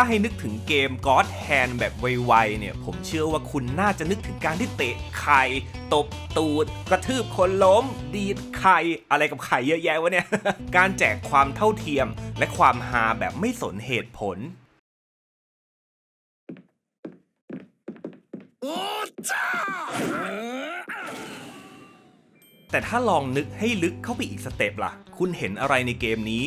าให้นึกถึงเกม God Hand แบบไวๆเนี่ย ผมเชื่อว่าคุณน่าจะนึกถึงการที่เตะไข่ตบตูด กระทืบคนล้ม ดีดไข่อะไรกับไข่เยอะแยะวะเนี่ย การแจกความเท่าเทียม และความฮาแบบไม่สนเหตุผลแต่ถ้าลองนึกให้ลึกเข้าไปอีกสเต็ปล่ะ คุณเห็นอะไรในเกมนี้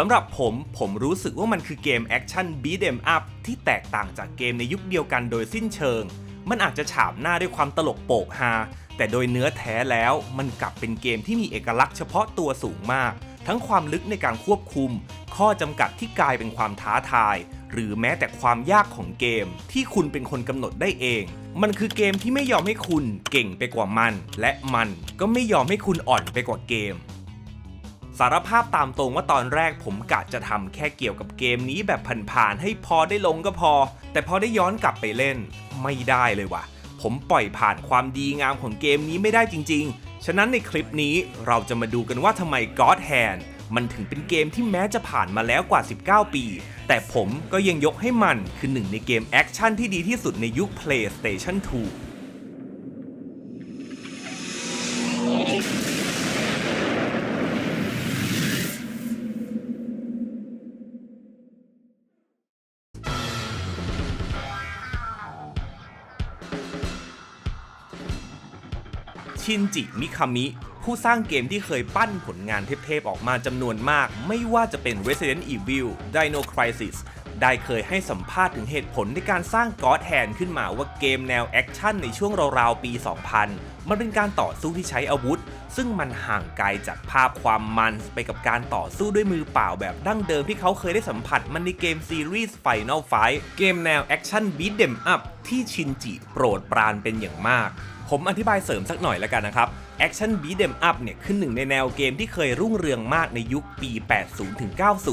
สำหรับผมผมรู้สึกว่ามันคือเกมแอคชั่น beat em up ที่แตกต่างจากเกมในยุคเดียวกันโดยสิ้นเชิง มันอาจจะฉาบหน้าด้วยความตลกโปกฮาแต่โดยเนื้อแท้แล้วมันกลับเป็นเกมที่มีเอกลักษณ์เฉพาะตัวสูงมาก ทั้งความลึกในการควบคุม ข้อจำกัดที่กลายเป็นความท้าทาย หรือแม้แต่ความยากของเกมที่คุณเป็นคนกำหนดได้เอง มันคือเกมที่ไม่ยอมให้คุณเก่งไปกว่ามัน และมันก็ไม่ยอมให้คุณอ่อนไปกว่าเกม สารภาพตามตรงว่าตอนแรกผมกะจะทำแค่เกี่ยวกับเกมนี้แบบผ่านๆให้พอได้ลงก็พอ แต่พอได้ย้อนกลับไปเล่น ไม่ได้เลยว่ะ ผมปล่อยผ่านความดีงามของเกมนี้ไม่ได้จริง ๆ ฉะนั้นในคลิปนี้เราจะมาดูกันว่าทำไม God Hand มันถึงเป็นเกมที่แม้จะผ่านมาแล้วกว่า 19 ปี แต่ผมก็ยังยกให้มันคือหนึ่งในเกมแอคชั่นที่ดีที่สุดในยุค PlayStation 2 ชินจิ มิคามิ ผู้สร้างเกมที่เคยปั้นผลงานเทพๆออกมาจำนวนมาก ไม่ว่าจะเป็น Resident Evil Dino Crisis ได้เคยให้สัมภาษณ์ถึงเหตุผลในการสร้าง God Hand ขึ้นมาว่าเกมแนวแอคชั่นในช่วงราวๆปี 2000 มันเป็นการต่อสู้ที่ใช้อาวุธ ซึ่งมันห่างไกลจากภาพความมันไปกับการต่อสู้ด้วยมือเปล่าแบบดั้งเดิมที่เขาเคยได้สัมผัสมันในเกมซีรีส์ Final Fight เกมแนวแอคชั่น Beat them up ที่ชินจิโปรดปรานเป็นอย่างมาก ผมอธิบายเสริมสักหน่อยแล้วกันนะครับ Action Beat them up เนี่ยขึ้นหนึ่งในแนวเกมที่เคยรุ่งเรืองมากในยุคปี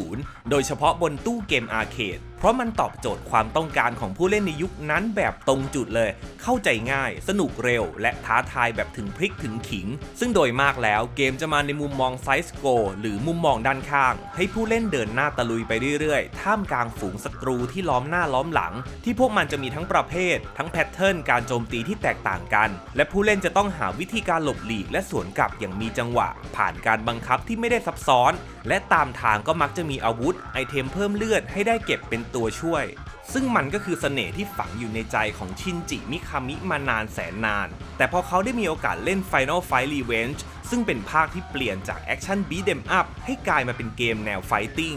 80-90 โดยเฉพาะบนตู้เกมอาร์เคด เพราะมันตอบโจทย์ความต้องการของผู้เล่นในยุคนั้นแบบตรงจุดเลย เข้าใจง่าย สนุกเร็ว และท้าทายแบบถึงพริกถึงขิง ซึ่งโดยมากแล้วเกมจะมาในมุมมองไซส์โกหรือมุมมองด้านข้าง ให้ผู้เล่นเดินหน้าตะลุยไปเรื่อยๆ ท่ามกลางฝูงศัตรูที่ล้อมหน้าล้อมหลัง ที่พวกมันจะมีทั้งประเภท ทั้งแพทเทิร์นการโจมตีที่แตกต่างกัน และผู้เล่นจะต้องหาวิธีการหลบหลีกและสวนกลับอย่างมีจังหวะ ผ่านการบังคับที่ไม่ได้ซับซ้อน และตามทางก็มักจะมีอาวุธ ไอเทมเพิ่มเลือดให้ได้เก็บเป็นตัวช่วย ซึ่งมันก็คือเสน่ห์ที่ฝังอยู่ในใจของชินจิมิคามิมานานแสนนาน แต่พอเขาได้มีโอกาสเล่น Final Fight Revenge ซึ่งเป็นภาคที่เปลี่ยนจากแอคชั่น beat them up ให้กลายมาเป็นเกมแนวไฟติ้ง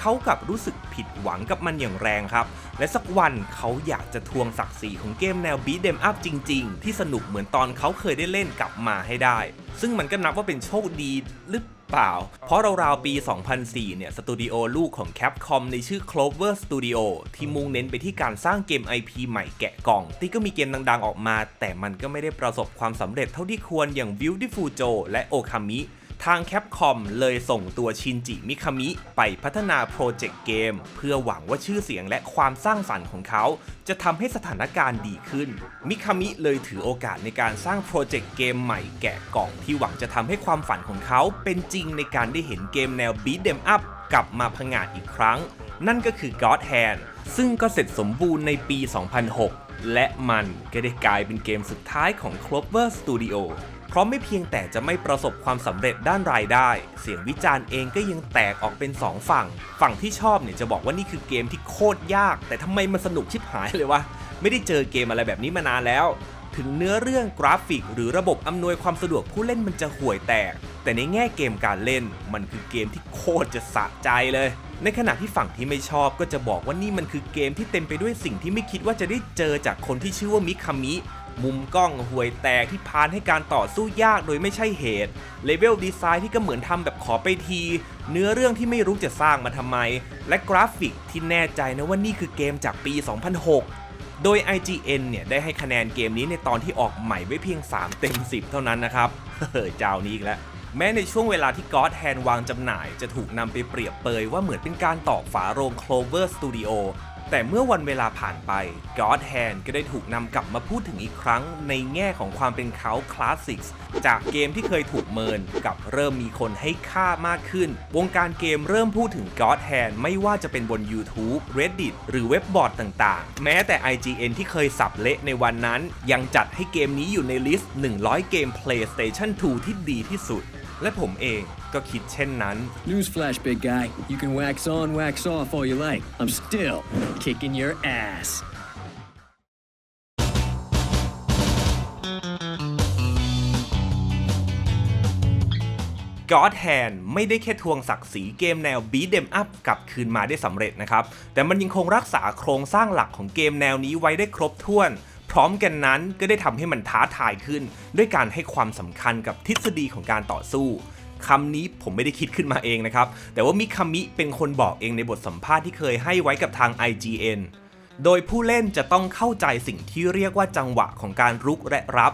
เขากลับรู้สึกผิดหวังกับมันอย่างแรงครับ และสักวันเขาอยากจะทวงศักดิ์ศรีของเกมแนว beat them up จริง ๆ ที่สนุกเหมือนตอนเขาเคยได้เล่นกลับมาให้ได้ ซึ่งมันก็นับว่าเป็นโชคดีหรือ เปล่า เพราะราวๆปี 2004 เนี่ย สตูดิโอลูกของ Capcom ในชื่อ Clover Studio ที่มุ่งเน้นไปที่การสร้างเกม IP ใหม่แกะกล่อง ที่ก็มีเกมดังๆออกมา แต่มันก็ไม่ได้ประสบความสำเร็จเท่าที่ควรอย่าง Beautiful Joe และ Okami ทาง Capcom เลยส่งตัวชินจิมิคามิไปพัฒนาโปรเจกต์เกม เพื่อหวังว่าชื่อเสียงและความสร้างสรรค์ของเขา จะทำให้สถานการณ์ดีขึ้น มิคามิเลยถือโอกาสในการสร้างโปรเจกต์เกมใหม่แกะกล่องที่หวังจะทำให้ความฝันของเขา เป็นจริงในการได้เห็นเกมแนว Beat them up กลับมาผงาดอีกครั้ง นั่นก็คือ God Hand ซึ่งก็เสร็จสมบูรณ์ในปี 2006 และมันก็ได้กลายเป็นเกมสุดท้ายของ Clover Studio เพราะไม่เพียงแต่จะไม่ประสบความสำเร็จด้านรายได้ เสียงวิจารณ์เองก็ยังแตกออกเป็น 2 ฝั่ง ฝั่งที่ชอบเนี่ยจะบอกว่านี่คือเกมที่โคตรยาก แต่ทำไมมันสนุกชิบหายเลยวะ ไม่ได้เจอเกมอะไรแบบนี้มานานแล้ว ถึงเนื้อเรื่องกราฟิก หรือระบบอำนวยความสะดวกผู้เล่นมันจะห่วยแตก แต่ในแง่เกมการเล่น มันคือเกมที่โคตรจะสะใจเลย ในขณะที่ฝั่งที่ไม่ชอบก็จะบอกว่านี่มันคือเกมที่เต็มไปด้วยสิ่งที่ไม่คิดว่าจะได้เจอจากคนที่ชื่อว่ามิคามิ มุมกล้องห่วยแตกที่พานให้การต่อสู้ยากโดยไม่ใช่เหตุ เลเวลดีไซน์ที่ก็เหมือนทำแบบขอไปที เนื้อเรื่องที่ไม่รู้จะสร้างมาทำไม และกราฟิกที่แน่ใจนะว่านี่คือเกมจากปี 2006โดย IGN เนี่ยได้ให้คะแนนเกมนี้ในตอนที่ออกใหม่ไว้เพียง 3 เต็ม 10 เท่านั้นนะครับ เฮ้ยเจ้านี้อีกแล้ว แม้ในช่วงเวลาที่ God Hand วางจำหน่าย จะถูกนำไปเปรียบเปยว่าเหมือนเป็นการตอกฝาโรง Clover Studio แต่แต่เมื่อวันเวลาผ่านไป God Hand ก็ได้ถูกนำกลับมาพูดถึงอีกครั้งในแง่ของความเป็นเขาคลาสสิกจากเกมที่เคยถูกเมินกับเริ่มมีคนให้ค่ามากขึ้น วงการเกมเริ่มพูดถึง God Hand ไม่ว่าจะเป็นบน YouTube Reddit หรือเว็บบอร์ดต่างๆ แม้แต่ IGN ที่เคยสับเละในวันนั้น ยังจัดให้เกมนี้อยู่ในลิสต์ 100 เกม PlayStation 2 ที่ดีที่สุด และผมเองก็คิดเช่นนั้น Newsflash, big guy. You can wax on, wax off all you like. I'm still kicking your ass. God Hand ไม่ได้แค่ทวงศักดิ์ศรีเกมแนว Beat 'em up กลับคืนมาได้สำเร็จนะครับ แต่มันยังคงรักษาโครงสร้างหลักของเกมแนวนี้ไว้ได้ครบถ้วน พร้อมกันนั้นก็ได้ทำให้มันท้าทายขึ้น ด้วยการให้ความสำคัญกับทฤษฎีของการต่อสู้คำนี้ผมไม่ได้คิดขึ้นมาเองนะครับ แต่ว่ามิคามิเป็นคนบอกเองในบทสัมภาษณ์ที่เคยให้ไว้กับทาง IGN โดยผู้เล่นจะต้องเข้าใจสิ่งที่เรียกว่าจังหวะของการรุกและรับ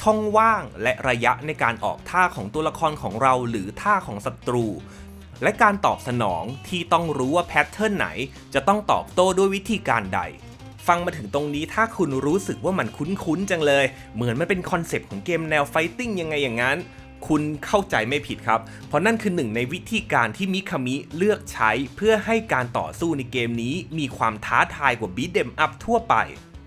ช่องว่างและระยะในการออกท่าของตัวละครของเราหรือท่าของศัตรู และการตอบสนองที่ต้องรู้ว่าแพทเทิร์นไหน จะต้องตอบโต้ด้วยวิธีการใด ฟังมาถึงตรงนี้ถ้าคุณรู้สึกว่ามันคุ้นๆจังเลย เหมือนมันเป็นคอนเซปต์ของเกมแนวไฟติ้งยังไงอย่างนั้น คุณเข้าใจไม่ผิดครับ เพราะนั่นคือหนึ่งในวิธีการที่มิคามิเลือกใช้เพื่อให้การต่อสู้ในเกมนี้ มีความท้าทายกว่าบีทเดมอัพทั่วไป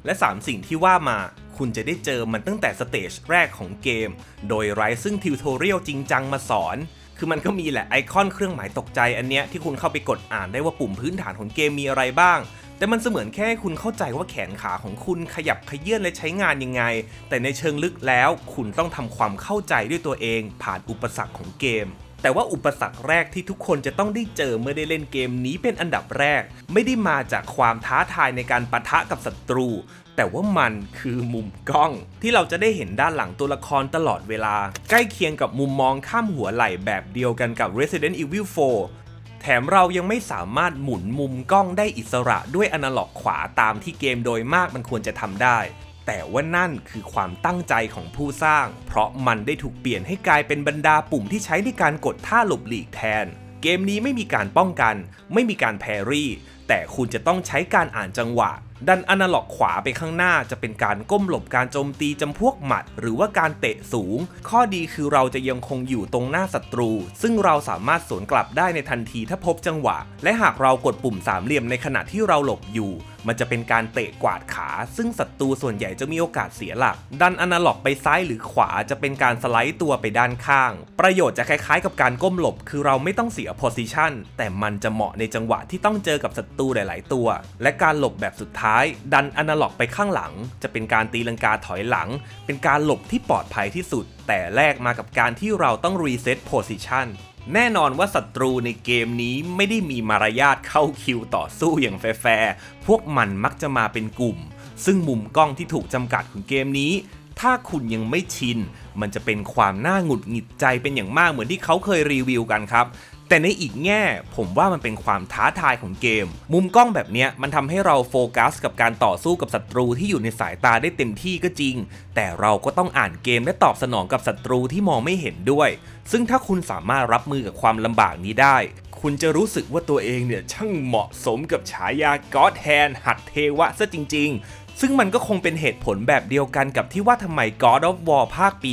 และ 3 สิ่งที่ว่ามาคุณจะได้เจอมันตั้งแต่สเตจแรกของเกม โดยไร้ซึ่งทิวทอเรียลจริงจังมาสอน คือมันก็มีแหละไอคอนเครื่องหมายตกใจอันเนี้ยที่คุณเข้าไปกดอ่านได้ว่าปุ่มพื้นฐานของเกมมีอะไรบ้าง แต่มันเสมือนแค่คุณเข้าใจว่าแขนขาของคุณขยับขยื่นและใช้งานยังไง แต่ในเชิงลึกแล้วคุณต้องทำความเข้าใจด้วยตัวเอง ผ่านอุปสรรคของเกม แต่ว่าอุปสรรคแรกที่ทุกคนจะต้องได้เจอเมื่อได้เล่นเกมนี้เป็นอันดับแรก ไม่ได้มาจากความท้าทายในการปะทะกับศัตรูแต่ว่ามันคือมุมกล้อง ที่เราจะได้เห็นด้านหลังตัวละครตลอดเวลา ใกล้เคียงกับมุมมองข้ามหัวไหล่แบบเดียวกันกับ Resident Evil 4 แถมเรายังไม่สามารถหมุนมุมกล้องได้อิสระด้วยอนาล็อกขวาตามที่เกมโดยมากมันควรจะทำได้ แต่ว่านั่นคือความตั้งใจของผู้สร้าง เพราะมันได้ถูกเปลี่ยนให้กลายเป็นบรรดาปุ่มที่ใช้ในการกดท่าหลบหลีกแทน เกมนี้ไม่มีการป้องกัน ไม่มีการแพรรี่ แต่คุณจะต้องใช้การอ่านจังหวะ ดันอนาล็อกขวาไปข้างหน้าจะเป็นการก้มหลบการโจมตีจำพวกหมัด หรือว่าการเตะสูง ข้อดีคือเราจะยังคงอยู่ตรงหน้าศัตรู ซึ่งเราสามารถสวนกลับได้ในทันทีถ้าพบจังหวะ และหากเรากดปุ่มสามเหลี่ยมในขณะที่เราหลบอยู่ มันจะเป็นการเตะกวาดขา ซึ่งศัตรูส่วนใหญ่จะมีโอกาสเสียหลัก ดันอนาล็อกไปซ้ายหรือขวาจะเป็นการสไลด์ตัวไปด้านข้าง ประโยชน์จะคล้ายๆ กับการก้มหลบ คือเราไม่ต้องเสียโพซิชันแต่มันจะเหมาะในจังหวะที่ต้องเจอกับศัตรูหลาย ๆ ตัว และการหลบแบบสุดท้ายดันอนาล็อกไปข้างหลัง จะเป็นการตีลังกาถอยหลัง เป็นการหลบที่ปลอดภัยที่สุด แต่แลกมากับการที่เราต้องรีเซ็ตโพซิชันแน่นอนว่าศัตรูในเกมนี้ไม่ได้มีมารยาทเข้าคิวต่อสู้อย่างแฟร์พวกมันมักจะมาเป็นกลุ่ม ซึ่งมุมกล้องที่ถูกจำกัดของเกมนี้ ถ้าคุณยังไม่ชิน มันจะเป็นความน่าหงุดหงิดใจเป็นอย่างมากเหมือนที่เขาเคยรีวิวกันครับ แต่ในอีกแง่ ผมว่ามันเป็นความท้าทายของเกม มุมกล้องแบบเนี้ยมันทำให้เราโฟกัส กับการต่อสู้กับศัตรูที่อยู่ในสายตาได้เต็มที่ก็จริง แต่เราก็ต้องอ่านเกมและตอบสนองกับศัตรูที่มองไม่เห็นด้วย ซึ่งถ้าคุณสามารถรับมือกับความลำบากนี้ได้ คุณจะรู้สึกว่าตัวเองเนี่ยช่างเหมาะสมกับฉายา God Hand หัดเทวะซะจริง ๆซึ่งมันก็คงเป็นเหตุผลแบบเดียวกันกับที่ว่าทำไม God of War ภาคปี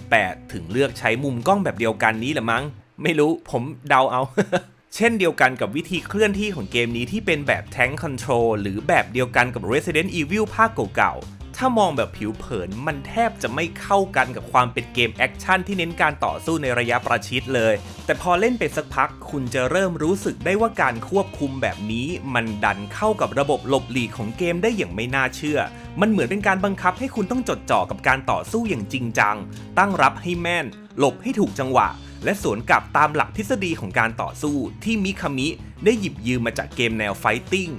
2018 ถึงเลือกใช้มุมกล้องแบบเดียวกันนี้แหละมั้ง ไม่รู้ผมเดาเอา เช่นเดียวกันกับวิธีเคลื่อนที่ของเกมนี้ที่เป็นแบบ Tank Control หรือแบบเดียวกันกับ Resident Evil ภาคเก่าๆ ถ้ามองแบบผิวเผินมันแทบจะไม่เข้ากันกับความเป็นเกมแอคชั่นที่เน้นการต่อสู้ในระยะประชิดเลย แต่พอเล่นไปสักพักคุณจะเริ่มรู้สึกได้ว่าการควบคุมแบบนี้มันดันเข้ากับระบบหลบหลีกของเกมได้อย่างไม่น่าเชื่อ มันเหมือนเป็นการบังคับให้คุณต้องจดจ่อกับการต่อสู้อย่างจริงจัง ตั้งรับให้แม่น หลบให้ถูกจังหวะ และสวนกลับตามหลักทฤษฎีของการต่อสู้ที่มิคามิได้หยิบยืมมาจากเกมแนวไฟติ้ง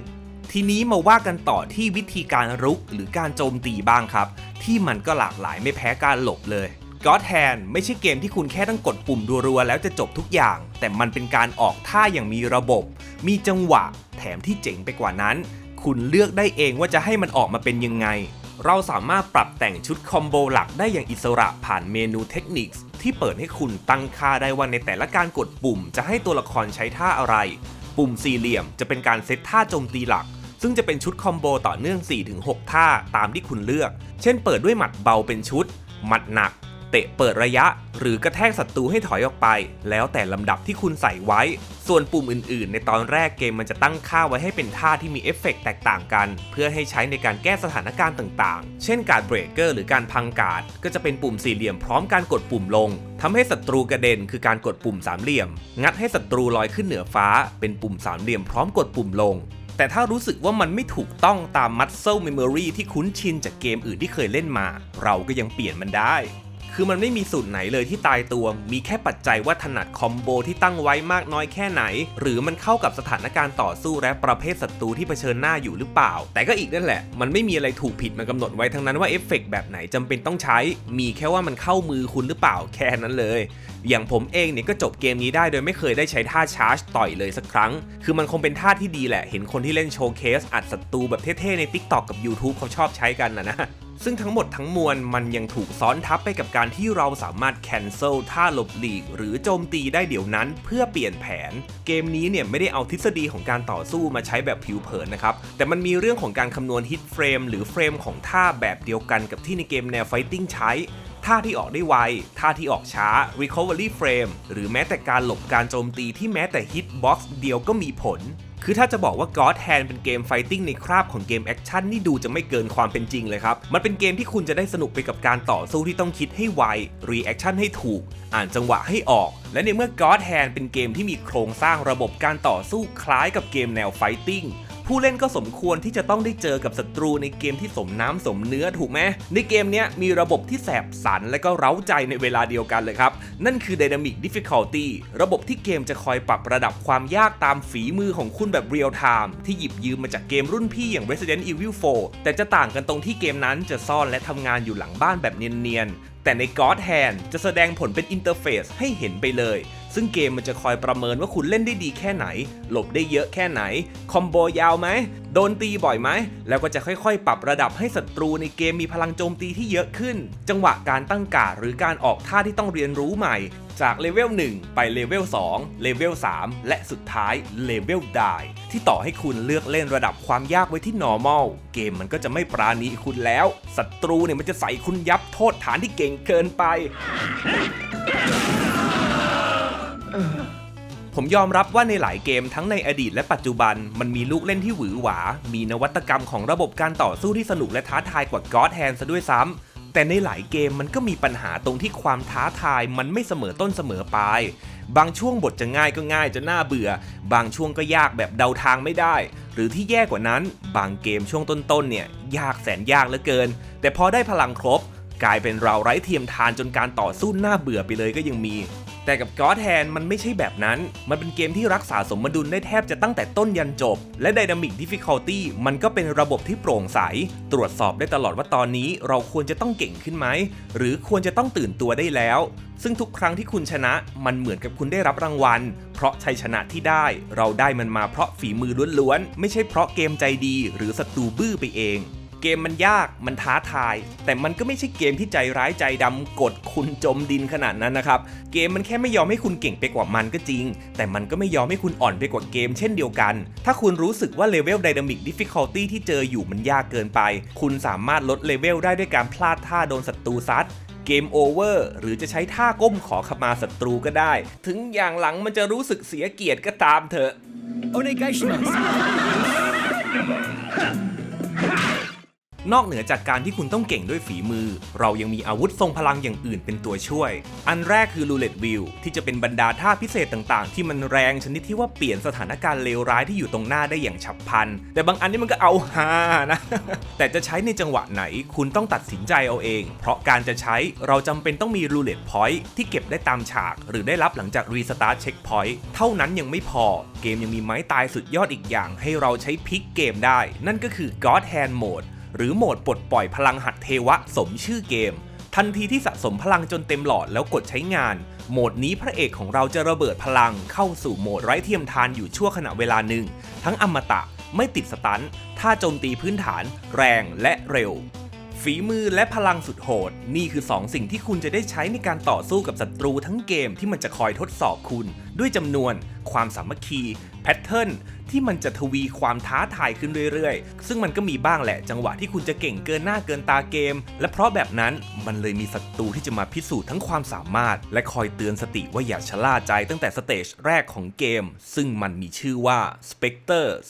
ทีนี้มาว่ากันต่อที่วิธีการรุกหรือการโจมตีบ้างครับ ที่มันก็หลากหลายไม่แพ้การหลบเลย God Hand ไม่ใช่เกมที่คุณแค่ต้องกดปุ่มรัวๆแล้วจะจบทุกอย่าง แต่มันเป็นการออกท่าอย่างมีระบบ มีจังหวะ แถมที่เจ๋งไปกว่านั้น คุณเลือกได้เองว่าจะให้มันออกมาเป็นยังไง เราสามารถปรับแต่งชุดคอมโบหลักได้อย่างอิสระผ่านเมนูเทคนิคที่เปิดให้คุณตั้งค่าได้ว่าในแต่ละการกดปุ่ม จะให้ตัวละครใช้ท่าอะไร ปุ่มสี่เหลี่ยมจะเป็นการเซตท่าโจมตีหลัก ซึ่งจะเป็นชุดคอมโบต่อเนื่อง 4-6 ท่าตามที่คุณเลือก เช่น เปิดด้วยหมัดเบาเป็นชุด หมัดหนัก เตะเปิดระยะ หรือกระแทกศัตรูให้ถอยออกไป แล้วแต่ลำดับที่คุณใส่ไว้ ส่วนปุ่มอื่นๆ ในตอนแรกเกมมันจะตั้งค่าไว้ให้เป็นท่าที่มีเอฟเฟกต์แตกต่างกัน เพื่อให้ใช้ในการแก้สถานการณ์ต่างๆ เช่นการเบรกเกอร์หรือการพังการ์ดก็จะเป็นปุ่มสี่เหลี่ยมพร้อมการกดปุ่มลงทำให้ศัตรูกระเด็นคือการกดปุ่มสามเหลี่ยม งัดให้ศัตรูลอยขึ้นเหนือฟ้า เป็นปุ่มสามเหลี่ยมพร้อมกดปุ่มลงแต่ถ้ารู้สึกว่ามันไม่ถูกต้องตาม Muscle Memory ที่คุ้นชินจากเกมอื่นที่เคยเล่นมา เราก็ยังเปลี่ยนมันได้ คือมันไม่มีสูตรไหนเลยที่ตายตัว มีแค่ปัจจัยว่าถนัดคอมโบที่ตั้งไว้มากน้อยแค่ไหน หรือมันเข้ากับสถานการณ์ต่อสู้และประเภทศัตรูที่เผชิญหน้าอยู่หรือเปล่า แต่ก็อีกนั่นแหละ มันไม่มีอะไรถูกผิดมากำหนดไว้ทั้งนั้นว่าเอฟเฟกต์แบบไหนจำเป็นต้องใช้ มีแค่ว่ามันเข้ามือคุณหรือเปล่าแค่นั้นเลย อย่างผมเองเนี่ยก็จบเกมนี้ได้โดยไม่เคยได้ใช้ท่าชาร์จต่อยเลยสักครั้ง คือมันคงเป็นท่าที่ดีแหละ เห็นคนที่เล่นโชว์เคสอัดศัตรูแบบเท่ๆใน TikTok กับ YouTube เขาชอบใช้กันนะนะ ซึ่งทั้งหมดทั้งมวลมันยังถูกซ้อนทับไปกับการที่เราสามารถ cancel ท่าหลบหลีก หรือโจมตีได้เดี๋ยวนั้นเพื่อเปลี่ยนแผน เกมนี้เนี่ยไม่ได้เอาทฤษฎีของการต่อสู้มาใช้แบบผิวเผินนะครับ แต่มันมีเรื่องของการคำนวณฮิตเฟรมหรือเฟรมของท่าแบบเดียวกันกับที่ในเกมแนว fighting ใช้ท่าที่ออกได้ไว ท่าที่ออกช้า recovery frame หรือแม้แต่การหลบการโจมตีที่แม้แต่ hitbox เดียวก็มีผล คือถ้าจะบอกว่า God Hand เป็นเกมไฟติ้งในคราบของเกมแอคชั่นนี่ดูจะไม่เกินความเป็นจริงเลยครับ มันเป็นเกมที่คุณจะได้สนุกไปกับการต่อสู้ที่ต้องคิดให้ไว รีแอคชั่นให้ถูก อ่านจังหวะให้ออก และในเมื่อ God Hand เป็นเกมที่มีโครงสร้างระบบการต่อสู้คล้ายกับเกมแนวไฟติ้ง ผู้เล่นก็สมควรที่จะต้องได้เจอกับศัตรูในเกมที่สมน้ำสมเนื้อถูกไหมในเกมนี้มีระบบที่แสบสันและก็เร้าใจในเวลาเดียวกันเลยครับ นั่นคือ Dynamic Difficulty ระบบที่เกมจะคอยปรับระดับความยากตามฝีมือของคุณแบบเรียลไทม์ที่หยิบยืมมาจากเกมรุ่นพี่อย่าง Resident Evil 4 แต่จะต่างกันตรงที่เกมนั้นจะซ่อนและทำงานอยู่หลังบ้านแบบเนียนๆแต่ใน God Hand จะแสดงผลเป็นอินเทอร์เฟซให้เห็นไปเลย ซึ่งเกมมันจะคอยประเมินว่าคุณเล่นได้ดีแค่ไหน หลบได้เยอะแค่ไหน คอมโบยาวไหม โดนตีบ่อยไหม แล้วก็จะค่อยๆ ปรับระดับให้ศัตรูในเกมมีพลังโจมตีที่เยอะขึ้น จังหวะการตั้งการหรือการออกท่าที่ต้องเรียนรู้ใหม่ จากเลเวล1ไปเลเวล2เลเวล3และสุดท้ายเลเวลไดที่ต่อให้คุณเลือกเล่นระดับความยากไว้ที่ normal เกมมันก็จะไม่ปราณีคุณแล้ว ศัตรูเนี่ยมันจะใส่คุณยับโทษฐานที่เก่งเกินไป ผมยอมรับว่าในหลายเกมทั้งในอดีตและปัจจุบัน มันมีลูกเล่นที่หวือหวา มีนวัตกรรมของระบบการต่อสู้ที่สนุกและท้าทายกว่า God Hand ซะด้วยซ้ำแต่ในหลายเกมมันก็มีปัญหาตรงที่ความท้าทายมันไม่เสมอต้นเสมอปลาย บางช่วงบทจะง่ายก็ง่ายจนน่าเบื่อ บางช่วงก็ยากแบบเดาทางไม่ได้ หรือที่แย่กว่านั้น บางเกมช่วงต้นๆเนี่ยยากแสนยากเหลือเกิน แต่พอได้พลังครบ กลายเป็นเราไร้เทียมทานจนการต่อสู้น่าเบื่อไปเลยก็ยังมี แต่กับ God Hand มันไม่ใช่แบบนั้น มันเป็นเกมที่รักษาสมดุลได้แทบจะตั้งแต่ต้นยันจบ และ Dynamic Difficulty มันก็เป็นระบบที่โปร่งใส ตรวจสอบได้ตลอดว่าตอนนี้เราควรจะต้องเก่งขึ้นไหม หรือควรจะต้องตื่นตัวได้แล้ว ซึ่งทุกครั้งที่คุณชนะมันเหมือนกับคุณได้รับรางวัล เพราะชัยชนะที่ได้ เราได้มันมาเพราะฝีมือล้วนๆ ไม่ใช่เพราะเกมใจดี หรือศัตรูบื้อไปเอง เกมมันยากมันท้าทาย แต่มันก็ไม่ใช่เกมที่ใจร้ายใจดำกดคุณจมดินขนาดนั้นนะครับ เกมมันแค่ไม่ยอมให้คุณเก่งไปกว่ามันก็จริง แต่มันก็ไม่ยอมให้คุณอ่อนไปกว่าเกมเช่นเดียวกัน ถ้าคุณรู้สึกว่าเลเวล Dynamic Difficulty ที่เจออยู่มันยากเกินไป คุณสามารถลดเลเวลได้ด้วยการพลาดท่าโดนศัตรูซัดเกมโอเวอร์หรือจะใช้ท่าก้มขอขมาศัตรูก็ได้ ถึงอย่างหลังมันจะรู้สึกเสียเกียรติก็ตามเถอะ Onegaishimasu! น นอกเหนือจากการที่คุณต้องเก่งด้วยฝีมือ เรายังมีอาวุธทรงพลังอย่างอื่นเป็นตัวช่วย อันแรกคือ Roulette Wheel ที่จะเป็นบรรดาท่าพิเศษต่างๆ ที่มันแรงชนิดที่ว่าเปลี่ยนสถานการณ์เลวร้ายที่อยู่ตรงหน้าได้อย่างฉับพลัน แต่บางอันนี่มันก็เอาฮานะ แต่จะใช้ในจังหวะไหนคุณต้องตัดสินใจเอาเอง เพราะการจะใช้เราจำเป็นต้องมี Roulette Point ที่เก็บได้ตามฉาก หรือได้รับหลังจาก Restart Checkpoint เท่านั้นยังไม่พอ เกมยังมีไม้ตายสุดยอดอีกอย่าง ให้เราใช้พลิกเกมได้ นั่นก็คือ God Hand Mode หรือโหมดปลดปล่อยพลังหัดเทวะสมชื่อเกม ทันทีที่สะสมพลังจนเต็มหลอดแล้วกดใช้งาน โหมดนี้พระเอกของเราจะระเบิดพลังเข้าสู่โหมดไร้เทียมทานอยู่ชั่วขณะเวลาหนึ่ง ทั้งอมตะไม่ติดสตันท่าโจมตีพื้นฐาน แรงและเร็ว ฝีมือและพลังสุดโหด นี่คือ 2 สิ่งที่คุณจะได้ใช้ในการต่อสู้กับศัตรูทั้งเกมที่มันจะคอยทดสอบคุณ ด้วยจำนวน ความสามัคคี พทเทิร์นที่มันจะทวีความท้าทายขึ้นเรื่อยๆ ซึ่งมันก็มีบ้างแหละจังหวะที่คุณจะเก่งเกินหน้าเกินตาเกม และเพราะแบบนั้นมันเลยมีศัตรูที่จะมาพิสูจน์ทั้งความสามารถ และคอยเตือนสติว่าอย่าชะล่าใจตั้งแต่สเตจแรกของเกม ซึ่งมันมีชื่อว่า Spectres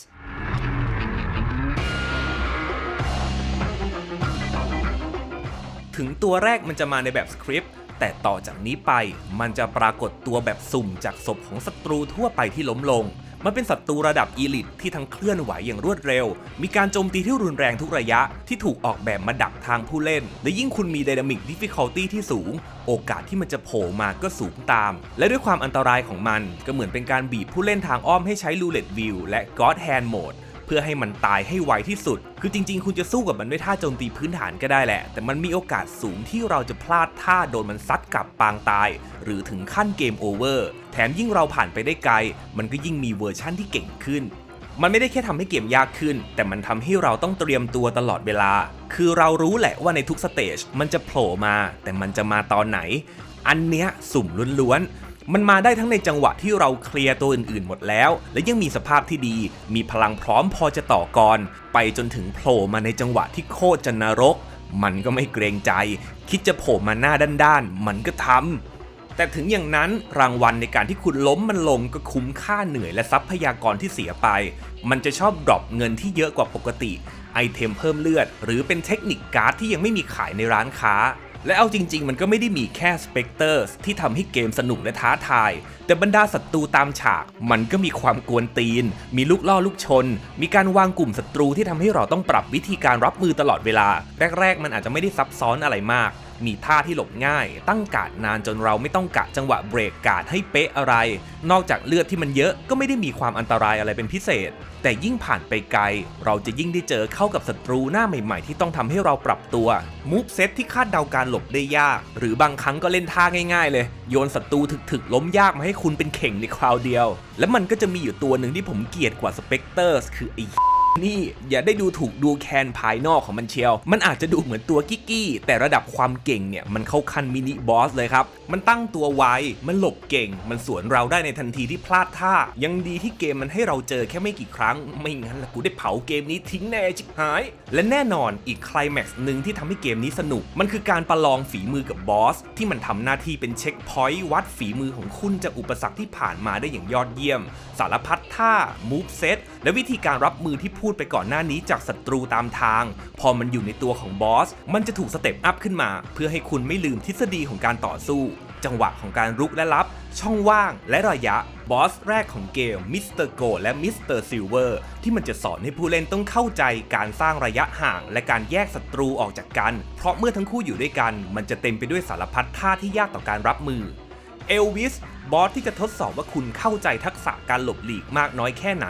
ถึงตัวแรกมันจะมาในแบบสคริปต์แต่ต่อจากนี้ไปมันจะปรากฏตัวแบบสุ่มจากศพของศัตรูทั่วไปที่ล้มลง มันเป็นศัตรูระดับอีลิทที่ทั้งเคลื่อนไหวอย่างรวดเร็ว มีการโจมตีที่รุนแรงทุกระยะที่ถูกออกแบบมาดักทางผู้เล่น และยิ่งคุณมีดินามิกดิฟฟิคัลตี้ที่สูง โอกาสที่มันจะโผล่มาก็สูงตาม และด้วยความอันตรายของมันก็เหมือนเป็นการบีบผู้เล่นทางอ้อมให้ใช้ลูเลตวิวและก็อดแฮนด์โหมด เพื่อให้มันตายให้ไวที่สุด คือจริง ๆ คุณจะสู้กับมันด้วยท่าโจมตีพื้นฐานก็ได้แหละ แต่มันมีโอกาสสูงที่เราจะพลาดท่าโดนมันซัดกลับปางตาย หรือถึงขั้นเกมโอเวอร์ แถมยิ่งเราผ่านไปได้ไกล มันก็ยิ่งมีเวอร์ชั่นที่เก่งขึ้นมันไม่ได้แค่ทำให้เกมยากขึ้น แต่มันทำให้เราต้องเตรียมตัวตลอดเวลา คือเรารู้แหละว่าในทุกสเตจมันจะโผล่มา แต่มันจะมาตอนไหน อันเนี้ยสุ่มล้วนๆ มันมาได้ทั้งในจังหวะที่เราเคลียร์ตัวอื่น ๆ หมดแล้ว และยังมีสภาพที่ดี มีพลังพร้อมพอจะต่อกร ไปจนถึงโผล่มาในจังหวะที่โคตรจะนรก มันก็ไม่เกรงใจ คิดจะโผล่มาหน้าด้านๆ มันก็ทำแต่ถึงอย่างนั้นรางวัลในการที่คุณล้มมันลงก็คุ้มค่าเหนื่อยและทรัพยากรที่เสียไป มันจะชอบดรอปเงินที่เยอะกว่าปกติ ไอเทมเพิ่มเลือด หรือเป็นเทคนิคการ์ดที่ยังไม่มีขายในร้านค้า และเอาจริง ๆ มันก็ไม่ได้มีแค่สเปกเตอร์ที่ทำให้เกมสนุกและท้าทาย แต่บรรดาศัตรูตามฉาก มันก็มีความกวนตีน มีลูกล่อลูกชน มีการวางกลุ่มศัตรูที่ทำให้เราต้องปรับวิธีการรับมือตลอดเวลา แรก ๆ มันอาจจะไม่ได้ซับซ้อนอะไรมาก มีท่าที่หลบง่าย ตั้งกาดนานจนเราไม่ต้องกะจังหวะเบรกกาดให้เป๊ะอะไร นอกจากเลือดที่มันเยอะก็ไม่ได้มีความอันตรายอะไรเป็นพิเศษ แต่ยิ่งผ่านไปไกล เราจะยิ่งได้เจอเข้ากับศัตรูหน้าใหม่ๆ ที่ต้องทำให้เราปรับตัวมูฟเซตที่คาดเดาการหลบได้ยาก หรือบางครั้งก็เล่นท่าง่ายๆ เลย โยนศัตรูถึกๆล้มยากมาให้คุณเป็นเข่งในคราวเดียว และมันก็จะมีอยู่ตัวหนึ่งที่ผมเกลียดกว่าสเปกเตอร์คือไอ้ นี่อย่าได้ดูถูกดูแคนภายนอกของมันเชียว มันอาจจะดูเหมือนตัวกิ๊กกี้แต่ระดับความเก่งเนี่ย มันเข้าขั้นมินิบอสเลยครับ มันตั้งตัวไว มันหลบเก่ง มันสวนเราได้ในทันทีที่พลาดท่า ยังดีที่เกมมันให้เราเจอแค่ไม่กี่ครั้ง ไม่งั้นละกูได้เผาเกมนี้ทิ้งแน่ชิบหาย และแน่นอนอีกคลแม็กซ์หนึ่งที่ทำให้เกมนี้สนุก มันคือการประลองฝีมือกับบอสที่มันทำหน้าที่เป็นเช็คพอยต์วัดฝีมือของคุณจากอุปสรรคที่ผ่านมาได้อย่างยอดเยี่ยม สารพัดท่ามูฟเซตและวิธีการรับมือที่พูดไปก่อนหน้านี้จากศัตรูตามทาง พอมันอยู่ในตัวของบอส มันจะถูกสเต็ปอัพขึ้นมา เพื่อให้คุณไม่ลืมทฤษฎีของการต่อสู้ จังหวะของการรุกและรับ ช่องว่างและระยะบอสแรกของเกมมิสเตอร์โกและมิสเตอร์ซิลเวอร์ที่มันจะสอนให้ผู้เล่นต้องเข้าใจการสร้างระยะห่าง และการแยกศัตรูออกจากกัน เพราะเมื่อทั้งคู่อยู่ด้วยกัน มันจะเต็มไปด้วยสารพัดท่าที่ยากต่อการรับมือเอลวิส บอสที่จะทดสอบว่าคุณเข้าใจทักษะการหลบหลีกมากน้อยแค่ไหน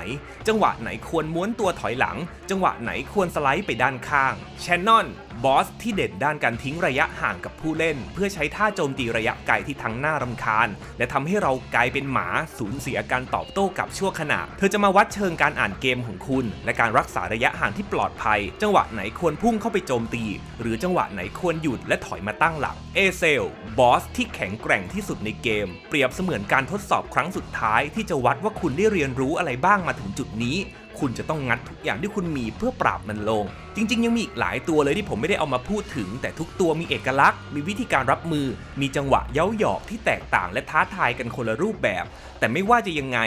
จังหวะไหนควรม้วนตัวถอยหลัง จังหวะไหนควรสไลด์ไปด้านข้างแชนนอน บอสที่เด่นด้านการทิ้งระยะห่างกับผู้เล่น เพื่อใช้ท่าโจมตีระยะไกลที่ทั้งน่ารำคาญ และทำให้เรากลายเป็นหมาสูญเสียการตอบโต้กับชั่วขณะ เธอจะมาวัดเชิงการอ่านเกมของคุณ และการรักษาระยะห่างที่ปลอดภัย จังหวะไหนควรพุ่งเข้าไปโจมตี หรือจังหวะไหนควรหยุดและถอยมาตั้งหลักเอเซลบอสที่แข็งแกร่งที่สุดในเกม เปรียบเสมือนการทดสอบครั้งสุดท้าย ที่จะวัดว่าคุณได้เรียนรู้อะไรบ้างมาถึงจุดนี้ คุณจะต้องงัดทุกอย่างที่คุณมีเพื่อปราบมันลง จริง ๆ ยังมีอีกหลายตัวเลยที่ผมไม่ได้เอามาพูดถึง แต่ทุกตัวมีเอกลักษณ์ มีวิธีการรับมือ มีจังหวะเย้าหยอกที่แตกต่างและท้าทายกันคนละรูปแบบ แต่ไม่ว่าจะยังไง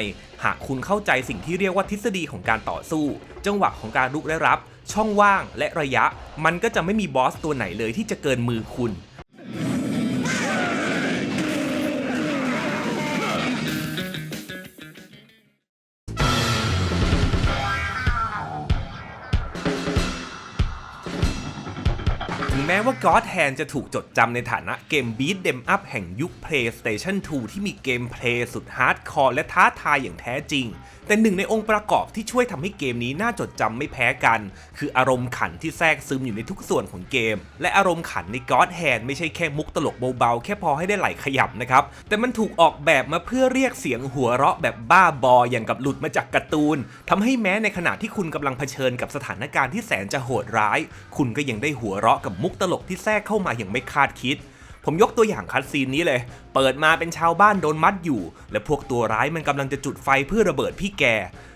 หากคุณเข้าใจสิ่งที่เรียกว่าทฤษฎีของการต่อสู้ จังหวะของการรุกและรับ ช่องว่างและระยะ มันก็จะไม่มีบอสตัวไหนเลยที่จะเกินมือคุณ ม้ว่า God Hand จะถูกจดจำในฐานะเกม Beat Them Up แห่งยุค PlayStation 2 ที่มีเกมเพลย์สุดฮาร์ดคอร์และท้าทายอย่างแท้จริง แต่หนึ่งในองค์ประกอบที่ช่วยทำให้เกมนี้น่าจดจำไม่แพ้กัน คืออารมณ์ขันที่แทรกซึมอยู่ในทุกส่วนของเกม และอารมณ์ขันใน God Hand ไม่ใช่แค่มุกตลกเบาๆ แค่พอให้ได้ไหลขยับนะครับ แต่มันถูกออกแบบมาเพื่อเรียกเสียงหัวเราะแบบบ้าบออย่างกับหลุดมาจากการ์ตูนทำให้แม้ในขณะที่คุณกำลังเผชิญกับสถานการณ์ที่แสนจะโหดร้าย คุณก็ยังได้หัวเราะกับมุกตลกที่แทรกเข้ามาอย่างไม่คาดคิด ผมยกตัวอย่างคัดซีนนี้เลย เปิดมาเป็นชาวบ้านโดนมัดอยู่ และพวกตัวร้ายมันกำลังจะจุดไฟเพื่อระเบิดพี่แก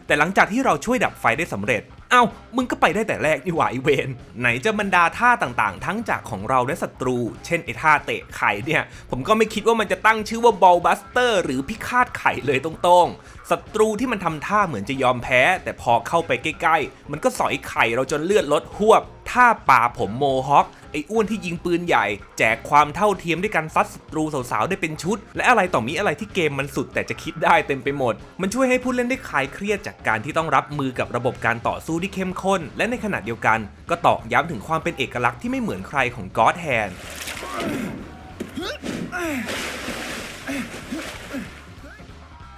แต่หลังจากที่เราช่วยดับไฟได้สำเร็จ เอ้า มึงก็ไปได้แต่แรกนี่หว่าไอเวนไหนจะบรรดาท่าต่างๆ ทั้งจากของเราและศัตรู เช่นไอท่าเตะไข่เนี่ย ผมก็ไม่คิดว่ามันจะตั้งชื่อว่าบอลบัสเตอร์หรือพิฆาตไข่เลยตรงๆ ศัตรูที่มันทำท่าเหมือนจะยอมแพ้ แต่พอเข้าไปใกล้ๆ มันก็สอยไข่เราจนเลือดลดหวบ ท่าป่าผมโมฮอคไอ้อ้วนที่ยิงปืนใหญ่ แจกความเท่าเทียมด้วยการซัดศัตรูสาวๆได้เป็นชุด และอะไรต่อมีอะไรที่เกมมันสุดแต่จะคิดได้เต็มไปหมด มันช่วยให้ผู้เล่นได้คลายเครียดจากการที่ต้องรับมือกับระบบการต่อสู้ที่เข้มข้น และในขณะเดียวกัน ก็ตอกย้ำถึงความเป็นเอกลักษณ์ที่ไม่เหมือนใครของ God Hand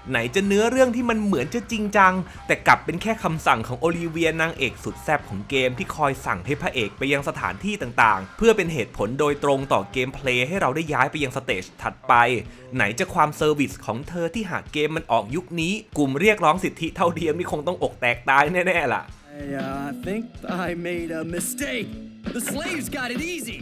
ไหนจะเนื้อเรื่องที่มันเหมือนจะจริงจัง แต่กลับเป็นแค่คำสั่งของโอลิเวียนางเอกสุดแซ่บของเกมที่คอยสั่งให้พระเอกไปยังสถานที่ต่างๆ เพื่อเป็นเหตุผลโดยตรงต่อเกมเพลย์ให้เราได้ย้ายไปยังสเตจถัดไป ไหนจะความเซอร์วิสของเธอที่หากเกมมันออกยุคนี้ กลุ่มเรียกร้องสิทธิเท่าเทียมนี่คงต้องอกแตกตายแน่ๆล่ะ I uh, think I made a mistake. The slaves got it easy.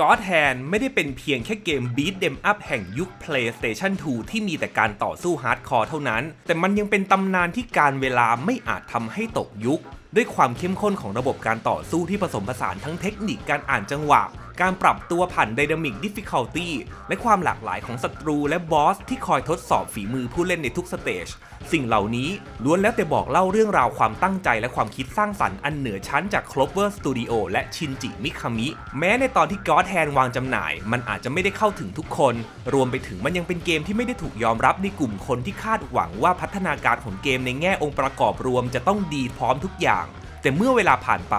God Hand ไม่ได้เป็นเพียงแค่เกม Beat Them Up แห่งยุค PlayStation 2 ที่มีแต่การต่อสู้ฮาร์ดคอร์เท่านั้น แต่มันยังเป็นตำนานที่การเวลาไม่อาจทำให้ตกยุค ด้วยความเข้มข้นของระบบการต่อสู้ที่ผสมผสานทั้งเทคนิคการอ่านจังหวะ การปรับตัวผ่าน Dynamic Difficulty และความหลากหลายของศัตรูและบอสที่คอยทดสอบฝีมือผู้เล่นในทุกสเตจ สิ่งเหล่านี้ล้วนแล้วแต่บอกเล่าเรื่องราวความตั้งใจและความคิดสร้างสรรค์อันเหนือชั้นจาก Clover Studio และชินจิมิคามิแม้ในตอนที่ God Hand วางจำหน่าย มันอาจจะไม่ได้เข้าถึงทุกคน รวมไปถึงมันยังเป็นเกมที่ไม่ได้ถูกยอมรับในกลุ่มคนที่คาดหวังว่าพัฒนาการของเกมในแง่องค์ประกอบรวมจะต้องดีพร้อมทุกอย่าง แต่เมื่อเวลาผ่านไป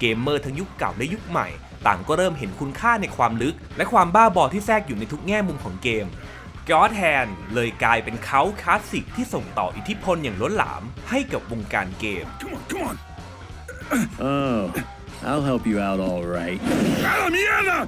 เกมเมอร์ทั้งยุคเก่าและยุคใหม่ ต่างก็เริ่มเห็นคุณค่าในความลึก และความบ้าบอที่แทรกอยู่ในทุกแง่มุมของเกม God Hand เลยกลายเป็นเขาคลาสสิกที่ส่งต่ออิทธิพลอย่างล้นหลามให้กับวงการเกม Come on, come on. Oh, I'll help you out all right. ¡A la mierda!